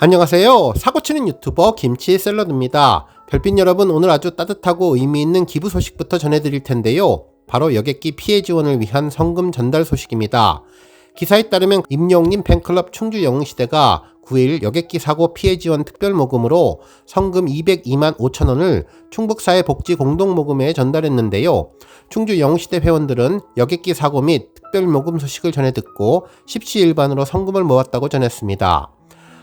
안녕하세요. 사고치는 유튜버 김치 샐러드입니다. 별빛 여러분 오늘 아주 따뜻하고 의미 있는 기부 소식부터 전해드릴 텐데요. 바로 여객기 피해 지원을 위한 성금 전달 소식입니다. 기사에 따르면 임영님 팬클럽 충주 영웅시대가 9일 여객기 사고 피해 지원 특별 모금으로 성금 202만 5천 원을 충북사회 복지 공동 모금에 전달했는데요. 충주 영웅시대 회원들은 여객기 사고 및 특별 모금 소식을 전해 듣고 십시일반으로 성금을 모았다고 전했습니다.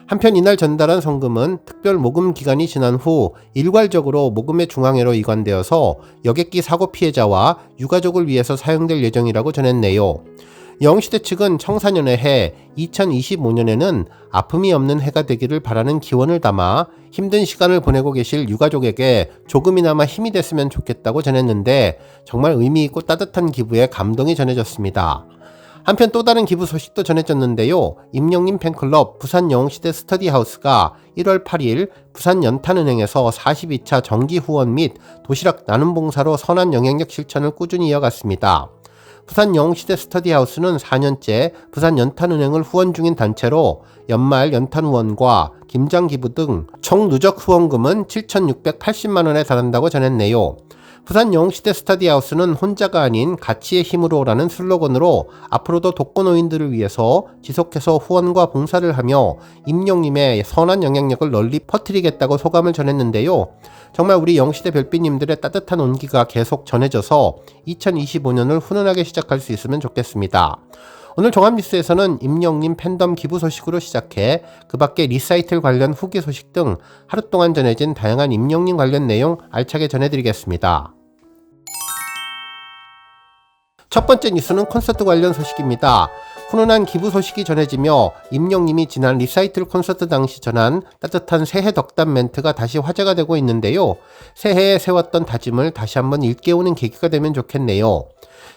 한편 이날 전달한 성금은 특별 모금 기간이 지난 후 일괄적으로 모금의 중앙회로 이관되어서 여객기 사고 피해자와 유가족을 위해서 사용될 예정이라고 전했네요. 영시대 측은 청사년의 해 2025년에는 아픔이 없는 해가 되기를 바라는 기원을 담아 힘든 시간을 보내고 계실 유가족에게 조금이나마 힘이 됐으면 좋겠다고 전했는데 정말 의미 있고 따뜻한 기부에 감동이 전해졌습니다. 한편 또 다른 기부 소식도 전해졌는데요. 임영님 팬클럽 부산영웅시대 스터디하우스가 1월 8일 부산연탄은행에서 42차 정기 후원 및 도시락 나눔 봉사로 선한 영향력 실천을 꾸준히 이어갔습니다. 부산영웅시대 스터디하우스는 4년째 부산연탄은행을 후원 중인 단체로 연말 연탄 후원과 김장 기부 등 총 누적 후원금은 7,680만원에 달한다고 전했네요. 부산 영웅시대 스타디하우스는 혼자가 아닌 가치의 힘으로라는 슬로건으로 앞으로도 독거노인들을 위해서 지속해서 후원과 봉사를 하며 임영님의 선한 영향력을 널리 퍼뜨리겠다고 소감을 전했는데요. 정말 우리 영시대 별빛님들의 따뜻한 온기가 계속 전해져서 2025년을 훈훈하게 시작할 수 있으면 좋겠습니다. 오늘 종합뉴스에서는 임영님 팬덤 기부 소식으로 시작해 그 밖에 리사이틀 관련 후기 소식 등 하루 동안 전해진 다양한 임영님 관련 내용 알차게 전해드리겠습니다. 첫 번째 뉴스는 콘서트 관련 소식입니다. 훈훈한 기부 소식이 전해지며 임영님이 지난 리사이틀 콘서트 당시 전한 따뜻한 새해 덕담 멘트가 다시 화제가 되고 있는데요. 새해에 세웠던 다짐을 다시 한번 일깨우는 계기가 되면 좋겠네요.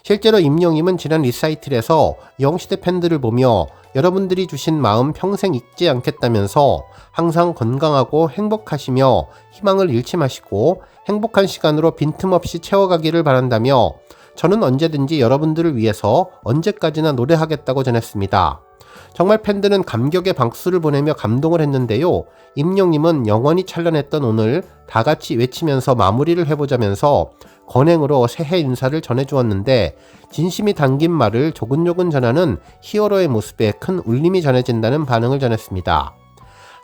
실제로 임영님은 지난 리사이틀에서 영시대 팬들을 보며 여러분들이 주신 마음 평생 잊지 않겠다면서 항상 건강하고 행복하시며 희망을 잃지 마시고 행복한 시간으로 빈틈없이 채워가기를 바란다며 저는 언제든지 여러분들을 위해서 언제까지나 노래하겠다고 전했습니다. 정말 팬들은 감격의 박수를 보내며 감동을 했는데요. 임영님은 영원히 찬란했던 오늘 다 같이 외치면서 마무리를 해보자면서 건행으로 새해 인사를 전해주었는데 진심이 담긴 말을 조근조근 전하는 히어로의 모습에 큰 울림이 전해진다는 반응을 전했습니다.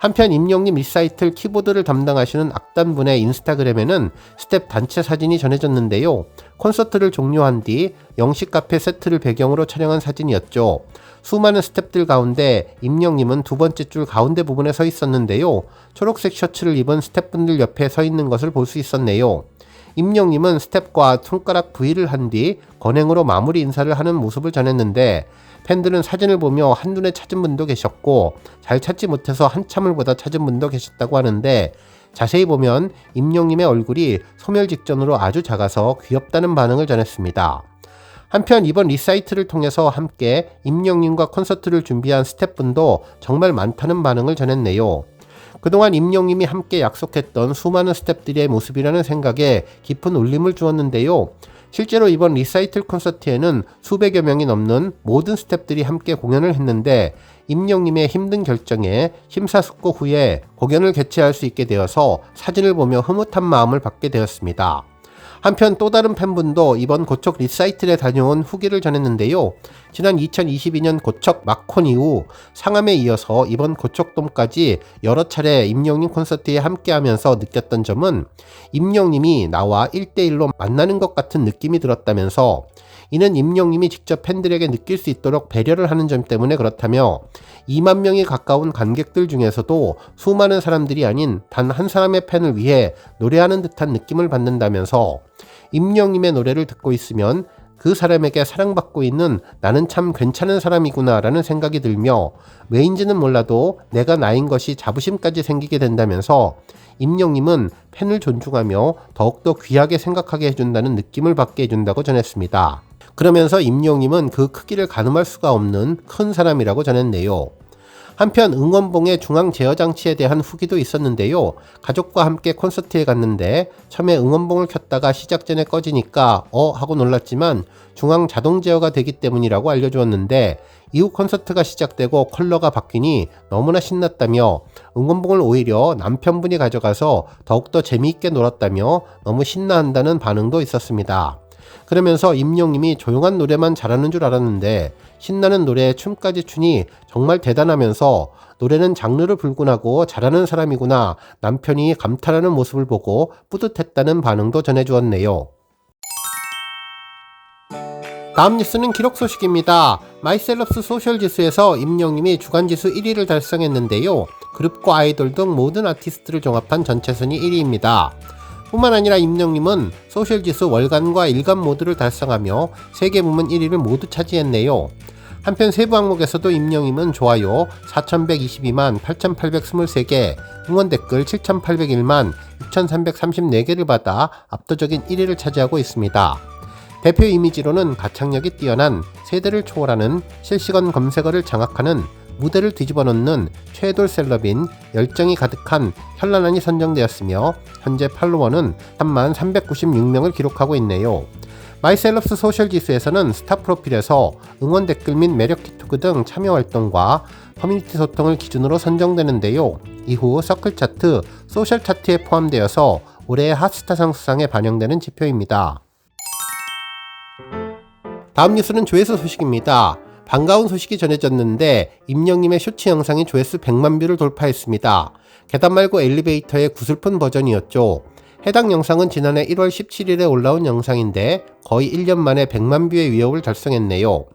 한편 임영님 리사이틀 키보드를 담당하시는 악단분의 인스타그램에는 스텝 단체 사진이 전해졌는데요. 콘서트를 종료한 뒤 영식 카페 세트를 배경으로 촬영한 사진이었죠. 수많은 스텝들 가운데 임영님은 두 번째 줄 가운데 부분에 서 있었는데요. 초록색 셔츠를 입은 스텝분들 옆에 서 있는 것을 볼 수 있었네요. 임영님은 스텝과 손가락 V를 한 뒤 건행으로 마무리 인사를 하는 모습을 전했는데 팬들은 사진을 보며 한눈에 찾은 분도 계셨고 잘 찾지 못해서 한참을 보다 찾은 분도 계셨다고 하는데 자세히 보면 임영님의 얼굴이 소멸 직전으로 아주 작아서 귀엽다는 반응을 전했습니다. 한편 이번 리사이트를 통해서 함께 임영님과 콘서트를 준비한 스태프분도 정말 많다는 반응을 전했네요. 그동안 임영님이 함께 약속했던 수많은 스탭들의 모습이라는 생각에 깊은 울림을 주었는데요. 실제로 이번 리사이틀 콘서트에는 수백여 명이 넘는 모든 스탭들이 함께 공연을 했는데 임영님의 힘든 결정에 심사숙고 후에 공연을 개최할 수 있게 되어서 사진을 보며 흐뭇한 마음을 받게 되었습니다. 한편 또 다른 팬분도 이번 고척 리사이틀에 다녀온 후기를 전했는데요. 지난 2022년 고척 마콘 이후 상암에 이어서 이번 고척돔까지 여러 차례 임영님 콘서트에 함께하면서 느꼈던 점은 임영님이 나와 1대1로 만나는 것 같은 느낌이 들었다면서 이는 임영님이 직접 팬들에게 느낄 수 있도록 배려를 하는 점 때문에 그렇다며 2만 명이 가까운 관객들 중에서도 수많은 사람들이 아닌 단 한 사람의 팬을 위해 노래하는 듯한 느낌을 받는다면서 임영님의 노래를 듣고 있으면 그 사람에게 사랑받고 있는 나는 참 괜찮은 사람이구나 라는 생각이 들며 왜인지는 몰라도 내가 나인 것이 자부심까지 생기게 된다면서 임영님은 팬을 존중하며 더욱더 귀하게 생각하게 해준다는 느낌을 받게 해준다고 전했습니다. 그러면서 임영님은 그 크기를 가늠할 수가 없는 큰 사람이라고 전했네요. 한편 응원봉의 중앙 제어 장치에 대한 후기도 있었는데요. 가족과 함께 콘서트에 갔는데 처음에 응원봉을 켰다가 시작 전에 꺼지니까 어 하고 놀랐지만 중앙 자동 제어가 되기 때문이라고 알려주었는데 이후 콘서트가 시작되고 컬러가 바뀌니 너무나 신났다며 응원봉을 오히려 남편분이 가져가서 더욱더 재미있게 놀았다며 너무 신나한다는 반응도 있었습니다. 그러면서 임용님이 조용한 노래만 잘하는 줄 알았는데 신나는 노래에 춤까지 추니 정말 대단하면서 노래는 장르를 불문하고 잘하는 사람이구나 남편이 감탄하는 모습을 보고 뿌듯했다는 반응도 전해주었네요. 다음 뉴스는 기록 소식입니다. 마이셀럽스 소셜 지수에서 임영님이 주간 지수 1위를 달성했는데요. 그룹과 아이돌 등 모든 아티스트를 종합한 전체 순위 1위입니다. 뿐만 아니라 임영님은 소셜 지수 월간과 일간 모두를 달성하며 세계 부문 1위를 모두 차지했네요. 한편 세부 항목에서도 임영임은 좋아요 4122만 8823개, 응원 댓글 7801만 6334개를 받아 압도적인 1위를 차지하고 있습니다. 대표 이미지로는 가창력이 뛰어난 세대를 초월하는 실시간 검색어를 장악하는 무대를 뒤집어 놓는 최돌 셀럽인 열정이 가득한 현란한이 선정되었으며 현재 팔로워는 3만 396명을 기록하고 있네요. 마이셀럽스 소셜 지수에서는 스타 프로필에서 응원 댓글 및 매력 티투크 등 참여 활동과 커뮤니티 소통을 기준으로 선정되는데요. 이후 서클 차트, 소셜 차트에 포함되어서 올해의 핫스타상 수상에 반영되는 지표입니다. 다음 뉴스는 조회수 소식입니다. 반가운 소식이 전해졌는데 임영님의 쇼츠 영상이 조회수 100만 뷰를 돌파했습니다. 계단 말고 엘리베이터의 구슬픈 버전이었죠. 해당 영상은 지난해 1월 17일에 올라온 영상인데 거의 1년 만에 100만 뷰의 위협을 달성했네요.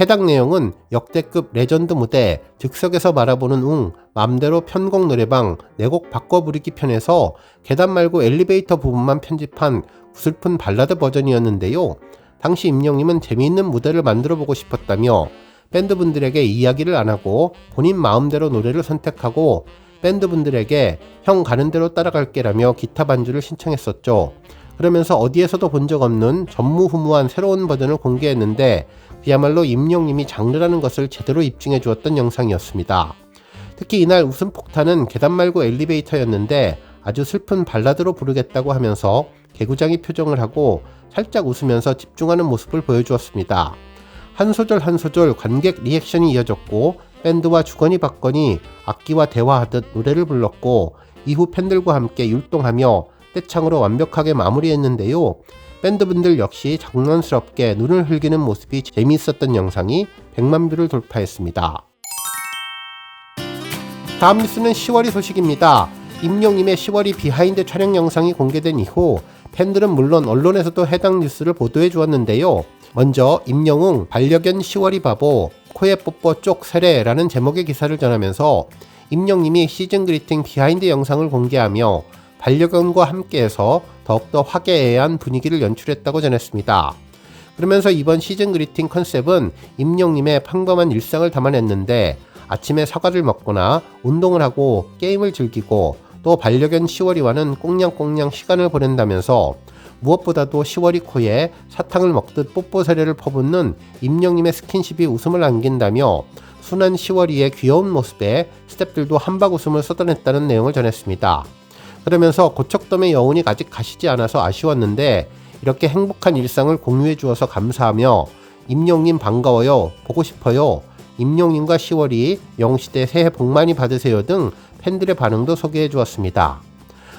해당 내용은 역대급 레전드 무대 즉석에서 바라보는 웅 맘대로 편곡 노래방 내 곡 바꿔 부르기 편에서 계단 말고 엘리베이터 부분만 편집한 구슬픈 발라드 버전이었는데요. 당시 임영님은 재미있는 무대를 만들어 보고 싶었다며 밴드분들에게 이야기를 안 하고 본인 마음대로 노래를 선택하고 밴드분들에게 형 가는 대로 따라갈게라며 기타 반주를 신청했었죠. 그러면서 어디에서도 본 적 없는 전무후무한 새로운 버전을 공개했는데 그야말로 임영님이 장르라는 것을 제대로 입증해 주었던 영상이었습니다. 특히 이날 웃음 폭탄은 계단 말고 엘리베이터였는데 아주 슬픈 발라드로 부르겠다고 하면서 개구장이 표정을 하고 살짝 웃으면서 집중하는 모습을 보여주었습니다. 한 소절 한 소절 관객 리액션이 이어졌고 밴드와 주거니 받거니 악기와 대화하듯 노래를 불렀고 이후 팬들과 함께 율동하며 떼창으로 완벽하게 마무리했는데요. 밴드분들 역시 장난스럽게 눈을 흘기는 모습이 재미있었던 영상이 100만 뷰를 돌파했습니다. 다음 뉴스는 10월이 소식입니다. 임용님의 10월이 비하인드 촬영 영상이 공개된 이후 팬들은 물론 언론에서도 해당 뉴스를 보도해 주었는데요. 먼저 임영웅 반려견 10월이 바보 코에 뽀뽀 쪽 세례라는 제목의 기사를 전하면서 임영님이 시즌 그리팅 비하인드 영상을 공개하며 반려견과 함께해서 더욱더 화기애애한 분위기를 연출했다고 전했습니다. 그러면서 이번 시즌 그리팅 컨셉은 임영님의 평범한 일상을 담아냈는데 아침에 사과를 먹거나 운동을 하고 게임을 즐기고 또 반려견 시월이와는 꽁냥꽁냥 시간을 보낸다면서 무엇보다도 시월이 코에 사탕을 먹듯 뽀뽀 사례를 퍼붓는 임영님의 스킨십이 웃음을 안긴다며 순한 시월이의 귀여운 모습에 스탭들도 한박 웃음을 쏟아냈다는 내용을 전했습니다. 그러면서 고척돔의 여운이 아직 가시지 않아서 아쉬웠는데 이렇게 행복한 일상을 공유해 주어서 감사하며 임용님 반가워요 보고 싶어요 임용님과 시월이 영시대 새해 복 많이 받으세요 등 팬들의 반응도 소개해 주었습니다.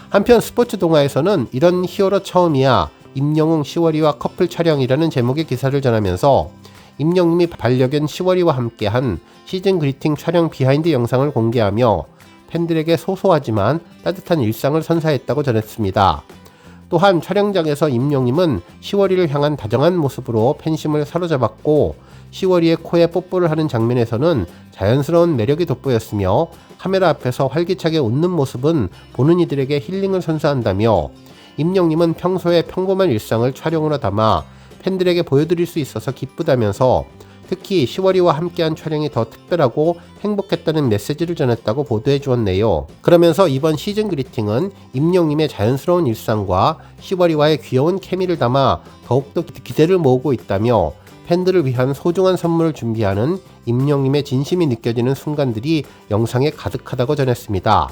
한편 스포츠 동화에서는 이런 히어로 처음이야 임영웅 시월이와 커플 촬영이라는 제목의 기사를 전하면서 임영웅이 반려견 시월이와 함께한 시즌 그리팅 촬영 비하인드 영상을 공개하며 팬들에게 소소하지만 따뜻한 일상을 선사했다고 전했습니다. 또한 촬영장에서 임용님은 시월이를 향한 다정한 모습으로 팬심을 사로잡았고 시월이의 코에 뽀뽀를 하는 장면에서는 자연스러운 매력이 돋보였으며 카메라 앞에서 활기차게 웃는 모습은 보는 이들에게 힐링을 선사한다며 임영님은 평소에 평범한 일상을 촬영으로 담아 팬들에게 보여드릴 수 있어서 기쁘다면서 특히 시월이와 함께한 촬영이 더 특별하고 행복했다는 메시지를 전했다고 보도해 주었네요. 그러면서 이번 시즌 그리팅은 임영님의 자연스러운 일상과 시월이와의 귀여운 케미를 담아 더욱더 기대를 모으고 있다며 팬들을 위한 소중한 선물을 준비하는 임영님의 진심이 느껴지는 순간들이 영상에 가득하다고 전했습니다.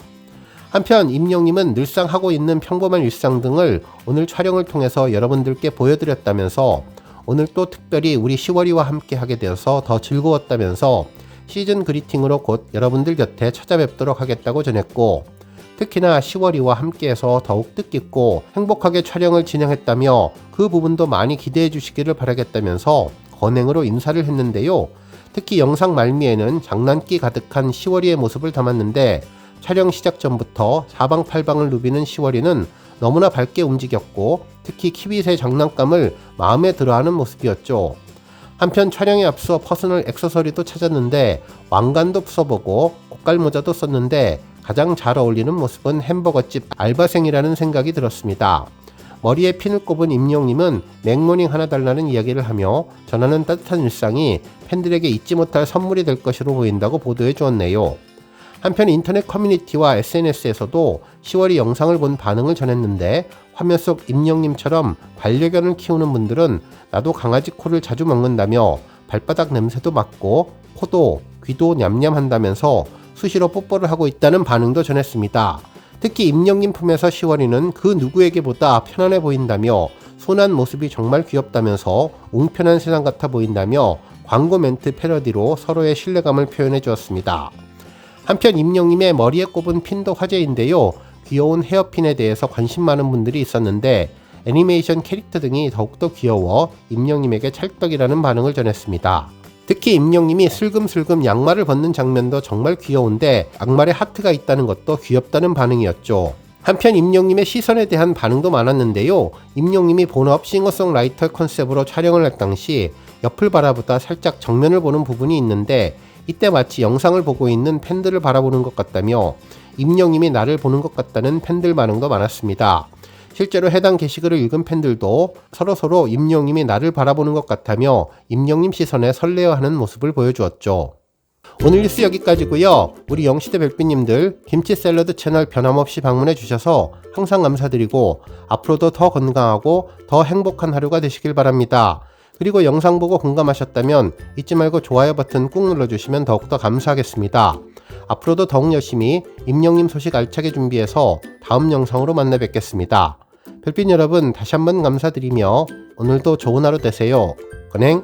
한편 임영님은 늘상 하고 있는 평범한 일상 등을 오늘 촬영을 통해서 여러분들께 보여드렸다면서 오늘 또 특별히 우리 10월이와 함께 하게 되어서 더 즐거웠다면서 시즌 그리팅으로 곧 여러분들 곁에 찾아뵙도록 하겠다고 전했고 특히나 10월이와 함께해서 더욱 뜻깊고 행복하게 촬영을 진행했다며 그 부분도 많이 기대해 주시기를 바라겠다면서 건행으로 인사를 했는데요. 특히 영상 말미에는 장난기 가득한 10월이의 모습을 담았는데 촬영 시작 전부터 사방팔방을 누비는 10월이는 너무나 밝게 움직였고 특히 키빗의 장난감을 마음에 들어하는 모습이었죠. 한편 촬영에 앞서 퍼스널 액세서리도 찾았는데 왕관도 써보고 꽃갈모자도 썼는데 가장 잘 어울리는 모습은 햄버거집 알바생이라는 생각이 들었습니다. 머리에 핀을 꼽은 임영님은 맥모닝 하나 달라는 이야기를 하며 전하는 따뜻한 일상이 팬들에게 잊지 못할 선물이 될 것으로 보인다고 보도해 주었네요. 한편 인터넷 커뮤니티와 SNS에서도 10월이 영상을 본 반응을 전했는데 화면 속 임영님처럼 반려견을 키우는 분들은 나도 강아지 코를 자주 먹는다며 발바닥 냄새도 맡고 코도 귀도 냠냠한다면서 수시로 뽀뽀를 하고 있다는 반응도 전했습니다. 특히 임영님 품에서 10월이는 그 누구에게보다 편안해 보인다며 순한 모습이 정말 귀엽다면서 웅편한 세상 같아 보인다며 광고 멘트 패러디로 서로의 신뢰감을 표현해 주었습니다. 한편 임영님의 머리에 꼽은 핀도 화제인데요. 귀여운 헤어핀에 대해서 관심 많은 분들이 있었는데 애니메이션 캐릭터 등이 더욱더 귀여워 임영님에게 찰떡이라는 반응을 전했습니다. 특히 임영님이 슬금슬금 양말을 벗는 장면도 정말 귀여운데 양말에 하트가 있다는 것도 귀엽다는 반응이었죠. 한편 임영님의 시선에 대한 반응도 많았는데요. 임영님이 본업 싱어송라이터 컨셉으로 촬영을 할 당시 옆을 바라보다 살짝 정면을 보는 부분이 있는데 이때 마치 영상을 보고 있는 팬들을 바라보는 것 같다며 임영님이 나를 보는 것 같다는 팬들 반응도 많았습니다. 실제로 해당 게시글을 읽은 팬들도 서로서로 임영님이 나를 바라보는 것 같다며 임영님 시선에 설레어하는 모습을 보여주었죠. 오늘 뉴스 여기까지고요. 우리 영시대 별빛님들 김치 샐러드 채널 변함없이 방문해 주셔서 항상 감사드리고 앞으로도 더 건강하고 더 행복한 하루가 되시길 바랍니다. 그리고 영상 보고 공감하셨다면 잊지 말고 좋아요 버튼 꾹 눌러주시면 더욱더 감사하겠습니다. 앞으로도 더욱 열심히 임영님 소식 알차게 준비해서 다음 영상으로 만나 뵙겠습니다. 별빛 여러분 다시 한번 감사드리며 오늘도 좋은 하루 되세요. 건행